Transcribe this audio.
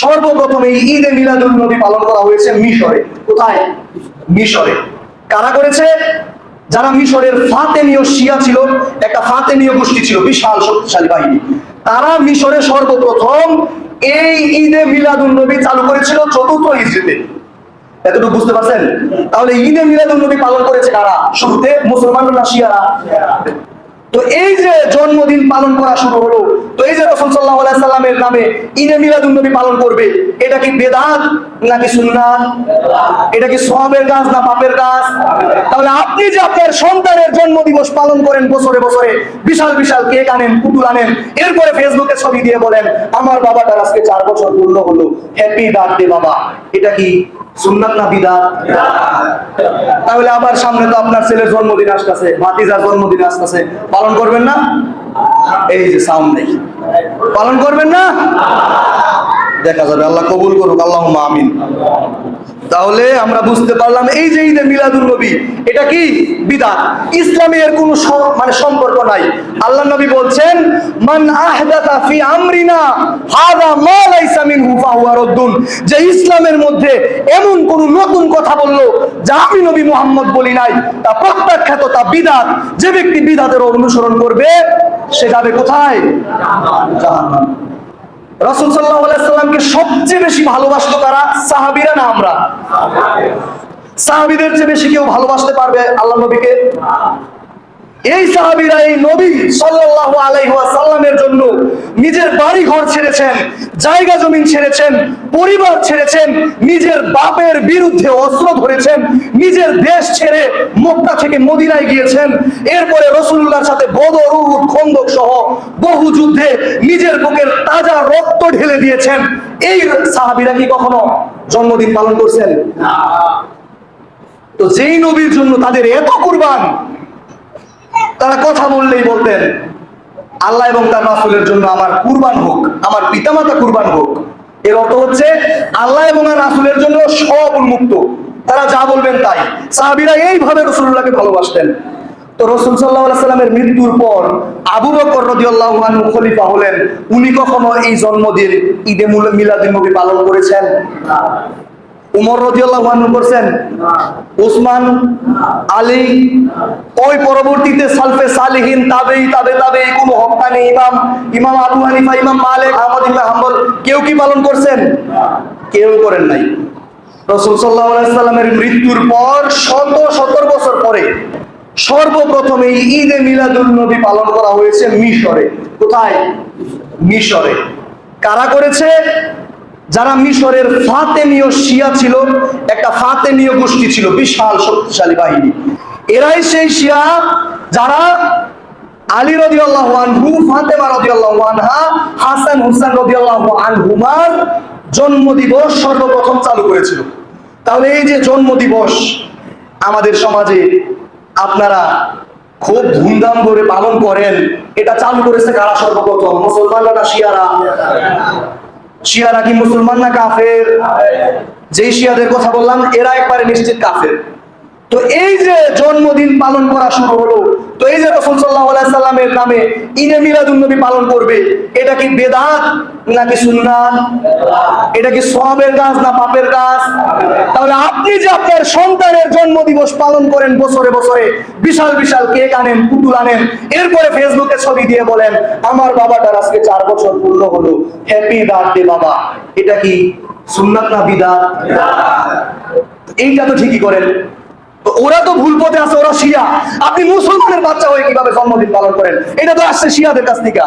সর্বপ্রথম এই ঈদে মিলাদুল নবী পালন করা হয়েছে মিশরে। কোথায়? মিশরে। কারা করেছে? যারা মিশরের ফাতেমীয় শিয়া ছিল, একটা ফাতেমীয় গোষ্ঠী ছিল, বিশাল শক্তিশালী বাহিনী। তারা মিশরে সর্বপ্রথম এই ঈদে মিলাদুল নবী চালু করেছিল চতুর্থ হিজরিতে এতটুকু বুঝতে পারছেন? তাহলে ঈদে মিলাদুল নবী পালন করেছে কারা? শুরুতে মুসলমানরা না শিয়ারা? তো এই যে জন্মদিন পালন করা শুরু হলো, তো এই যে রসুল সাল্লাহ সাল্লামের নামে ইনে মিলাদুল নবী পালন করবে, এটা কি বেদাত? নাকি সুন্নাত? এটা কি সবের গাছ না পাপের গাছ তাহলে আপনি যে আপনার সন্তানের জন্মদিবস পালন করেন বছরে বছরে, বিশাল বিশাল কেক আনেন, পুতুল আনেন, এরপরে ফেসবুকে ছবি দিয়ে বলেন, আমার বাবাটার আজকে চার বছর পূর্ণ হলো। হ্যাপি বার্থডে বাবা। এটা কি সুন্নাত না বিদাত? তাহলে আবার সামনে তো আপনার ছেলের জন্মদিন আসতেছে, ভাতিজার জন্মদিন আসতেছে। পালন করবেন না? এই যে সামনে পালন করবেন না? দেখা যাবে, আল্লাহ কবুল করুক আল্লাহ আমিন। তাহলে আমরা বুঝতে পারলাম, এই যে ঈদে মিলাদুল নবী, এটা কি বিদাত? ইসলামে এর কোনো মানে সম্পর্ক নাই। আল্লাহ নবী বলছেন, মান আহদাতা ফি আমরিনা, হাদা মা লাইসা মিনহু ফাহুয়া রদ্দুন। যে ইসলামের মধ্যে এমন কোন নতুন কথা বলল, যা আমি নবী মুহাম্মদ বলি নাই, তা প্রত্যাখ্যাত, তা বিদাত। যে ব্যক্তি বিদাতের অনুসরণ করবে, সে যাবে কোথায়? জাহান্নাম। রাসূল আলাইহি সাল্লামকে সবচেয়ে বেশি ভালোবাসতো কারা? সাহাবীরা না আমরা? সাহাবীদের চেয়ে বেশি কেউ ভালোবাসতে পারবে আল্লাহ নবীকে? এই সাহাবীরা, এই নবী সাল্লাল্লাহু আলাইহি ওয়াসাল্লামের জন্য নিজের বাড়ি ঘর ছেড়েছেন, জায়গা জমিন ছেড়েছেন, পরিবার ছেড়েছেন, নিজের বাপের বিরুদ্ধে অস্ত্র ধরেছেন, নিজের থেকে মদিনায় গিয়েছেন। এরপরে রসুল্লাহর সাথে বদর উহুদ খন্দক সহ বহু যুদ্ধে নিজের বুকের তাজা রক্ত ঢেলে দিয়েছেন। এই সাহাবীরা কি কখনো জন্মদিন পালন করছেন? তো যেই নবীর জন্য তাদের এত কুরবান, তারা কথা বললেই বলতেন, আল্লাহ এবং তার রাসূলের জন্য আমার কুরবান হোক, আমার পিতামাতা কুরবান হোক। এর অর্থ হচ্ছে, আল্লাহ এবং রাসূলের জন্য সব উন্মুক্ত। তারা যা বলবেন তাই। সাহাবীরা এইভাবে রাসূলুল্লাহকে ভালোবাসতেন। তো রসুল সাল্লাহ সাল্লামের মৃত্যুর পর আবু বকর রাদিয়াল্লাহু খলিফা হলেন। উনি কখনো এই জন্মদিন ঈদে মিলাদুন নবী পালন করেছেন? উমর রাদিয়াল্লাহু করছেন? উসমান, আলী, ওই পরবর্তীতে সালফে সালিহিন তাবেই, তাবে তাবে, কোনো নেই ইমাম ইমাম আবু হানিফা, ইমাম মালিক, আহমদ ইবনে হাম্বল, কেউ কি পালন করছেন? কেউ করেন নাই। রাসূল আলাইহি সাল্লামের মৃত্যুর পর শত সত্তর বছর পরে সর্বপ্রথম এই ঈদে মিলাদুল নবী পালন করা হয়েছে মিশরে। কোথায়? মিশরে। কারা করেছে? যারা মিশরের ফাতেমীয় শিয়া ছিল, একটা ফাতেমীয় গোষ্ঠী ছিল, বিশাল শক্তিশালী বাহিনী। এরাই সেই শিয়া যারা আলী রাদিয়াল্লাহু আনহু, ফাতেমা রাদিয়াল্লাহু আনহা, হাসান হুসাইন রাদিয়াল্লাহু আনহুমার জন্মদিবস সর্বপ্রথম চালু করেছিল। তাহলে এই যে জন্ম দিবস আমাদের সমাজে আপনারা খুব ধুমধাম করে পালন করেন, এটা চালু করেছে কারা সর্বপ্রথম? মুসলমানরা না শিয়ারা? শিয়ারা কি মুসলমান না কাফের? যেই শিয়াদের কথা বললাম, এরা একবারে নিশ্চিত কাফের। তো এই যে জন্মদিন পালন করা শুরু হলো, তো এই যে রসুল সাল্লাহ সাল্লামের নামে ঈদে মিলাদুল নবী পালন করবে, এটা কি বেদাত নাকি সুন্নাত? এটা কি সবের গাছ না পাপের গাছ তাহলে আপনি যে আপনার সন্তানের জন্মদিবস পালন করেন বছরে বছরে, বিশাল বিশাল কেক আনেন, পুতুল আনেন, এরপরে ফেসবুকে ছবি দিয়ে বলেন, আমার বাবাটার আজকে চার বছর পূর্ণ হলো হ্যাপি বার্থডে বাবা। এটা কি সুন্নাত না বিদাত? এইটা তো ঠিকই করেন। ওরা তো ভুল পথে আছে, ওরা শিয়া। আপনি মুসলমানের বাচ্চা হয়ে কীভাবে জন্মদিন পালন করেন? এটা তো আসছে শিয়াদের কাছ থেকে।